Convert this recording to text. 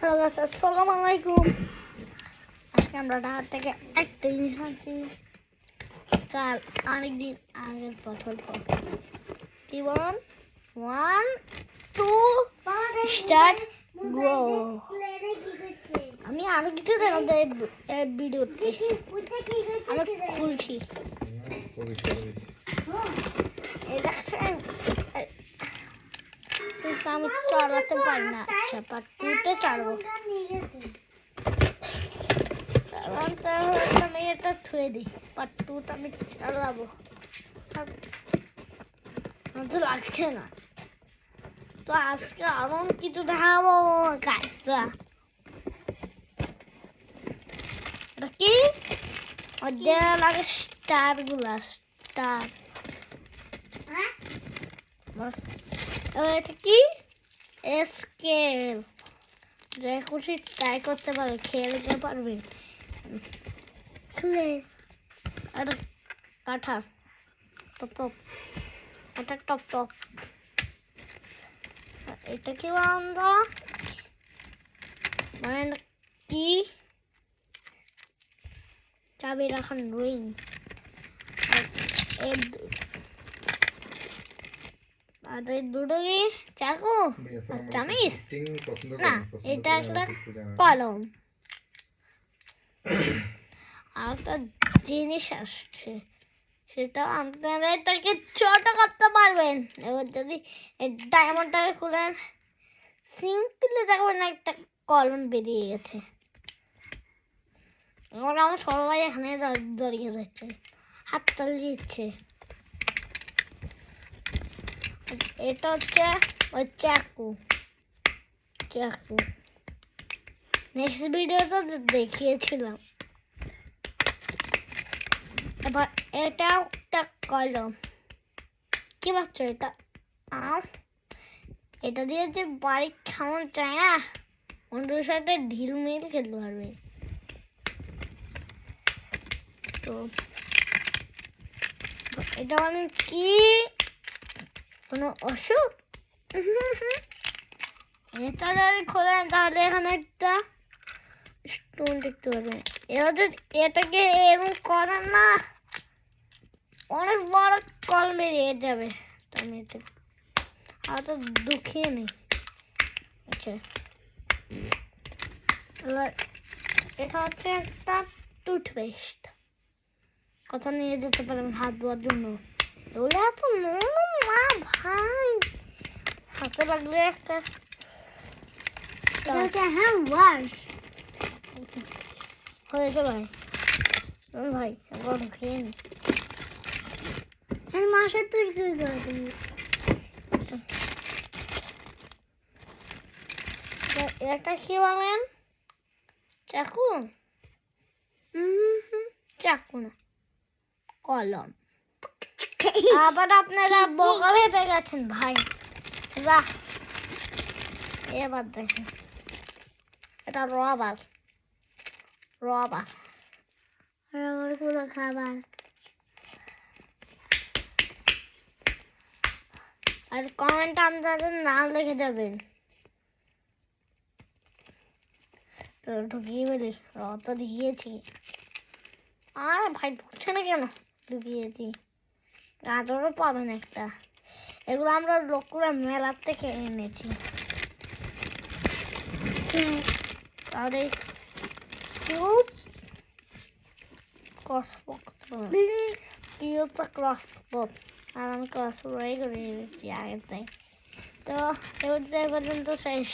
Hello গাছ আলাইকুম আজকে আমরা ঢাকা থেকে একটা কাল অনেকদিন আগের বছর পর কি বলুন ওয়ান টু স্টার্ট গো আমি আরও কিছু দেখাবো ভিডিওতে আমি খুলছি এটা আমি চালাতে পারি না। আচ্ছা পার্ট টুতে চালাবো কারণ তাহলে আমি এটা থুয়ে দিই। পার্ট টুটা আমি চালাবো তো লাগছে না। তো আজকে আরও কিছু দেখাবো কাজটা কি? লাগে স্টারগুলা স্টার এটা কি? স্কেল যে খুশি ট্রাই করতে পারবে খেলতে পারবে ক্লে এটা কাঁঠাল টপ টপ এটা টপ টপ এটা কি বান্ধা মানে কি চাবি রাখার রিং আর এর দু- আর এই দুটো কি চাকু চামিচ না এটা আসলে কলম আর একটা জিনিস আসছে সেটা আপনারা এটাকে ছোট করতে পারবেন এবার যদি ডায়মন্ডটাকে খুলেন সিম্পলি দেখবেন একটা কলম বেরিয়ে গেছে এখন আমার সবাই এখানে দাঁড়- দাঁড়িয়ে রয়েছে হাত তালি দিচ্ছে এটা হচ্ছে ওই চাকু। চাকু। নেক্সট ভিডিওতে দেখিয়েছিলাম। এবার এটাও একটা কলম। কি ভাবছ এটা? আর? এটা দিয়ে যে বাড়ি খাওয়ানো চায় না? অন্যের সাথে ঢিল মিল খেলতে পারবে। তো, এটা মানে কি? কোনো অসুখ? এটা যদি খোলেন তাহলে এখানে একটা স্টোন দেখতে পাবেন। এটাকে এরকম করেন না। অনেক বড় কল যাবে। আমি আর তো নেই। আচ্ছা। এটা হচ্ছে একটা টুথপেস্ট কোথাও নিয়ে যেতে পারবেন হাত ধোয়ার জন্য। এগুলো এত নরম লাগলে একটা হ্যাঁ হয়েছে ভাই ভাই একবার খেয়ে নি মাসের তুই কি করে তুমি এটা কি বলেন চাকু চাকু না কলম আবার আপনারা বোকা ভেবে গেছেন ভাই যা। এবার দেখেন এটা রবার রবার রবারগুলো খাবার। আর কমেন্ট আপনাদের নাম লিখে যাবেন তো ঢুকিয়ে বলি রত ঢুকিয়েছি আর ভাই ঢুকছে না কেন? ঢুকিয়েছি। গাজরও পাবেন একটা। এগুলো আমরা লোকুরা মেলার থেকে এনেছি। তাহলে ক্রসপক কিউবটা ক্রসপক আর আমি ক্রসপক করে এনেছি আগের তাই তো এবার পর্যন্ত শেষ।